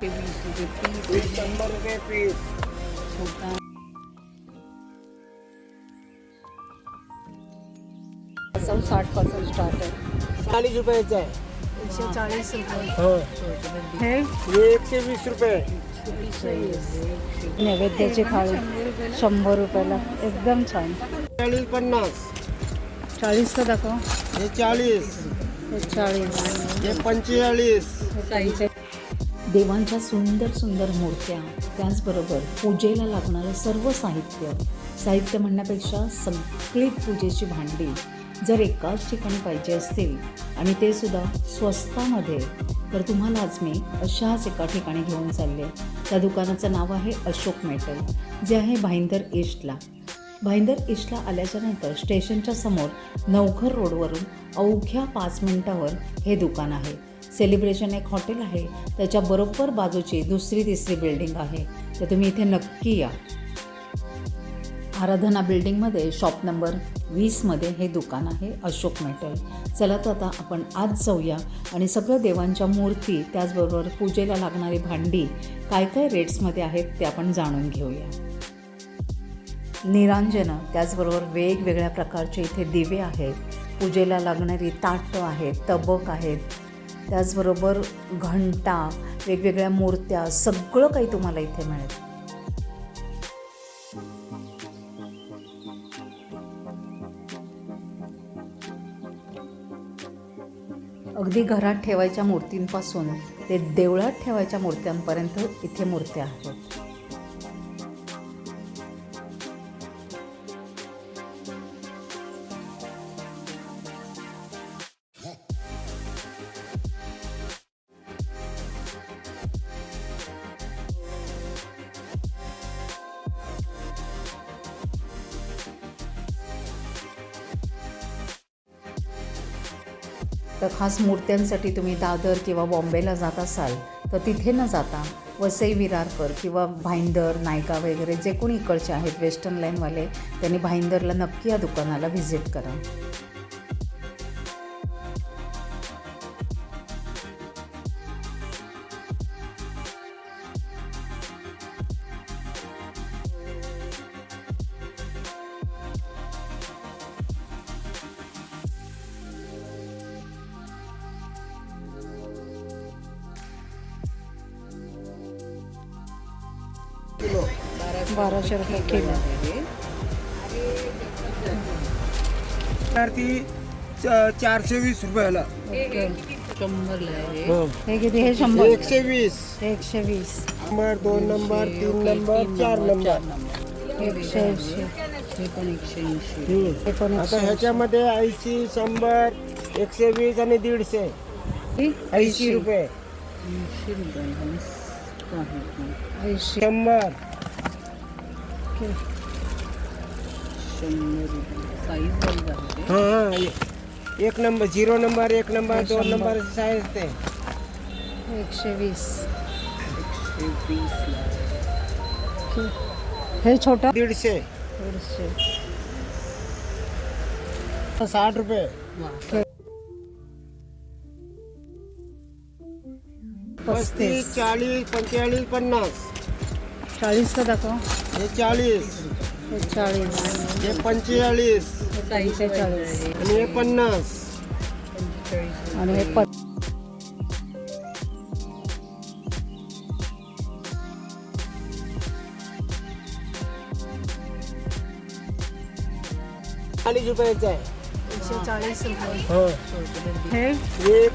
ते वीस रुपये वीस पीस शंभर रुपये पीस छोटा साठपासून स्टार्ट आहे चाळीस रुपयाचं आहे एकशे चाळीस रुपये हे एकशे वीस रुपये नैवेद्याची थाळी शंभर रुपयाला. एकदम छान. चाळीस पन्नास. चाळीसचं दाखव. हे चाळीस. हे चाळीस. हे पंचेचाळीस. देवांच्या सुंदर सुंदर मूर्त्या त्याचबरोबर पूजेला लागणारं सर्व साहित्य साहित्य म्हणण्यापेक्षा सगळी पूजेची भांडी जर एकाच ठिकाणी पाहिजे असतील आणि ते सुद्धा स्वस्तामध्ये तर तुम्हाला आज मी अशाच एका ठिकाणी घेऊन चालले. त्या दुकानाचं नाव आहे अशोक मेटल जे आहे भाईंदर ईस्टला. भाईंदर ईस्टला आल्याच्यानंतर स्टेशनच्या समोर नवघर रोडवरून अवघ्या पाच मिनटावर हे दुकान आहे. सेलिब्रेशन एक हॉटेल आहे त्याच्या बरोबर बाजूची दुसरी तिसरी बिल्डिंग आहे तर तुम्ही इथे नक्की या. आराधना बिल्डिंगमध्ये शॉप नंबर वीसमध्ये हे दुकान आहे अशोक मेटल. चला तर आता आपण आज जाऊया आणि सगळं देवांच्या मूर्ती त्याचबरोबर पूजेला लागणारी भांडी काय काय रेट्समध्ये आहेत ते आपण जाणून घेऊया. निरांजनं त्याचबरोबर वेगवेगळ्या प्रकारचे इथे दिवे आहेत. पूजेला लागणारी ताटं आहेत तबक आहेत. त्याचबरोबर घंटा वेगवेगळ्या मूर्त्या सगळं काही तुम्हाला इथे मिळेल. अगदी घरात ठेवायच्या मूर्तींपासून ते देवळात ठेवायच्या मूर्त्यांपर्यंत इथे मूर्त्या आहेत. तर खास मूर्त्यांसाठी तुम्ही दादर किंवा बॉम्बेला जात असाल तर तिथे न जाता वसई विरारकर किंवा भाईंदर नायका वगैरे जे कोणी इकडचे आहेत वेस्टर्न लाईनवाले त्यांनी भाईंदरला नक्की या दुकानाला व्हिजिट करा. किलो। बाराशे रुपये किलो. ती चारशे वीस रुपयाला. हो. हे किती? हे शंभर. एकशे वीस एकशे वीस नंबर दोन नंबर तीन नंबर चार नंबर. एकशे ऐंशी आता ह्याच्यामध्ये ऐंशी शंभर एकशे वीस आणि दीडशे. ऐंशी रुपये. ऐंशी रुपये. मस्त आहे. ऐंशी शंभर शंभर रुपये साईज वाईज आहे हा। हा ए- एक नंबर झिरो नंबर एक नंबर दोन नंबर साईज ते एकशे वीस एकशे वीसला हे छोटा? दीडशे दीडशे साठ रुपये पस्तीस। चाळीस पंचेचाळीस पन्नास. चाळीसचं दाखव. हे चाळीस. हे चाळीस. हे पंचेचाळीस. पंचेचाळीस आणि हे पन्नास. आणि हे प चाळीस रुपयाचं आहे. एकशे चाळीस रुपये. हो. हे? हे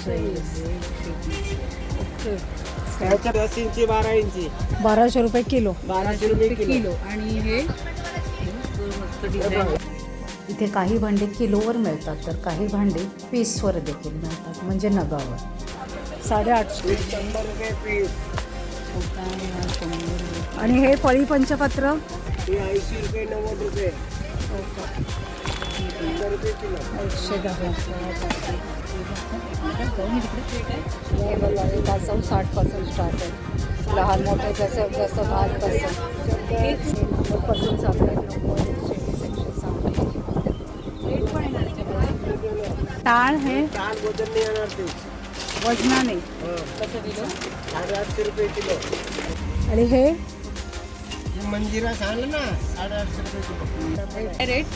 एकशे वीस रुपये ह्याच्यात दस इंची बारा इंची बाराशे रुपये किलो. बाराशे रुपये किलो. आणि हे? इथे काही भांडी किलोवर मिळतात तर काही भांडी पीसवर देखील मिळतात म्हणजे नगावर. साडेआठशे शंभर रुपये पीस. आणि हे फळी पंचपत्र? हे ऐंशी रुपये नव्वद रुपये. एकशे दहा हे बघा हे पासून साठपासून स्टार्ट आहे लहान मोठे जसं जसं भात तसं पासून चालू आहे. टाळ हे वजनाने. कसं किलो साडेआठशे रुपये किलो. आणि हे? मंजिरा सांगलं ना साडेआठशे रुपये किलो. रेट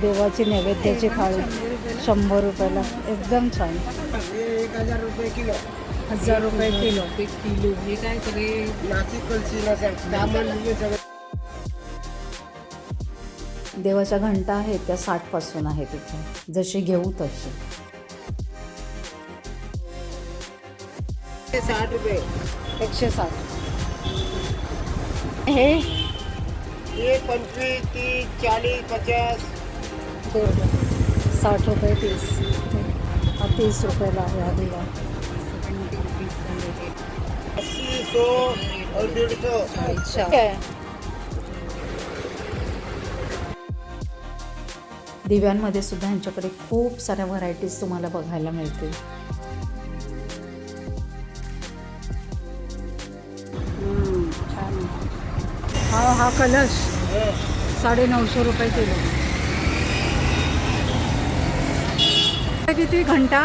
देवाची नैवेद्याची थाळी शंभर रुपयाला. एकदम छान. एक हजार रुपये किलो. हजार रुपये किलो. किलो. हे काय सगळे नाशिक देवाच्या घंटा आहेत त्या साठपासून आहेत इथे. जशी घेऊ तशी. हे साठ रुपये. एकशे साठ. हे हे पंचवीस तीस चाळीस पचास. दे बघा. साठ रुपये तीस हा तीस रुपयाला आहे हा दिवा. अस्सी सौ और डेढ़ सौ अच्छा दिव्यांमध्ये सुद्धा यांच्याकडे खूप साऱ्या व्हरायटीज तुम्हाला बघायला मिळतील. हा हा कलश साडे नऊशे रुपये किलो. किती घंटा?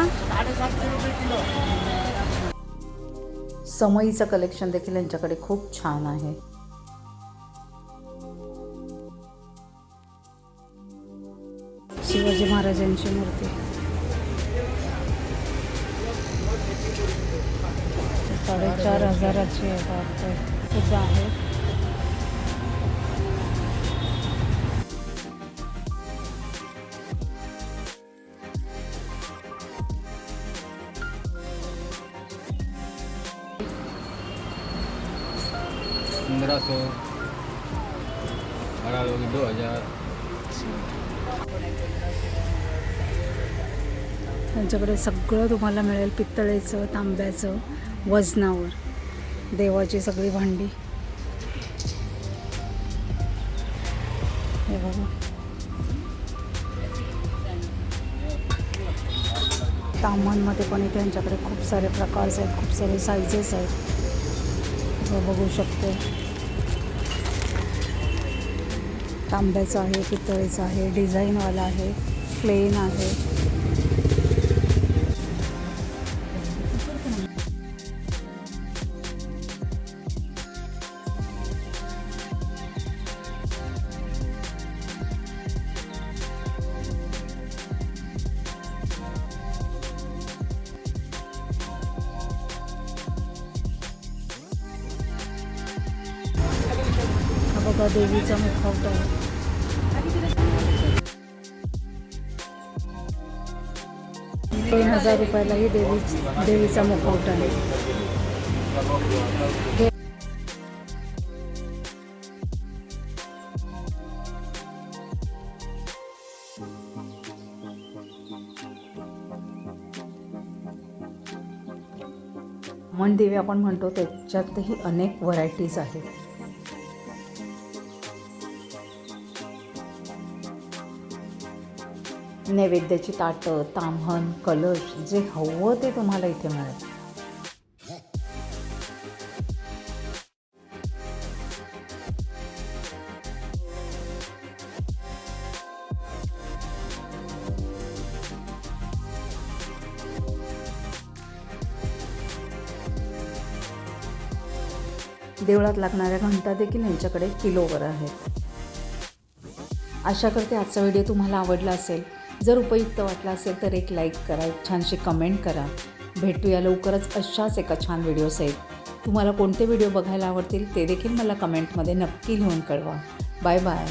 समईचं कलेक्शन देखील यांच्याकडे खूप छान आहे. शिवाजी महाराजांची मूर्ती. साडेचार हजाराची आहे आहे अठारह लोग दो त्यांच्याकडे सगळं तुम्हाला मिळेल पितळेचं तांब्याचं वजनावर. देवाची सगळी भांडी. हे बघा. तामांमध्ये पण इथे यांच्याकडे खूप सारे प्रकारचे आहेत खूप सारे सायझेस आहेत. बघू शकतो. तांब्याचं आहे पितळेचं आहे डिझाईनवाला आहे प्लेन आहे. दुर्गा देवीचा मुखवटा आहे तीन हजार रुपयाला ही देवी देवीचा मुखवटा आहे मन दिवे आपण म्हणतो त्याच्यातही अनेक व्हरायटीज आहेत. नैवेद्याची ताटं ताम्हण कलश जे हवं ते तुम्हाला इथे मिळेल. देवळात लागणाऱ्या घंटा देखील यांच्याकडे किलोवर आहेत. आशा करते आजचा व्हिडिओ तुम्हाला आवडला असेल. जर उपयुक्त वाटला असेल तर एक लाईक करा एक छानशी कमेंट करा. भेटूया लवकरच अशाच एका छान व्हिडिओसहित तुम्हाला कोणते व्हिडिओ बघायला आवडतील ते देखील मला कमेंटमध्ये नक्की लिहून कळवा. Bye bye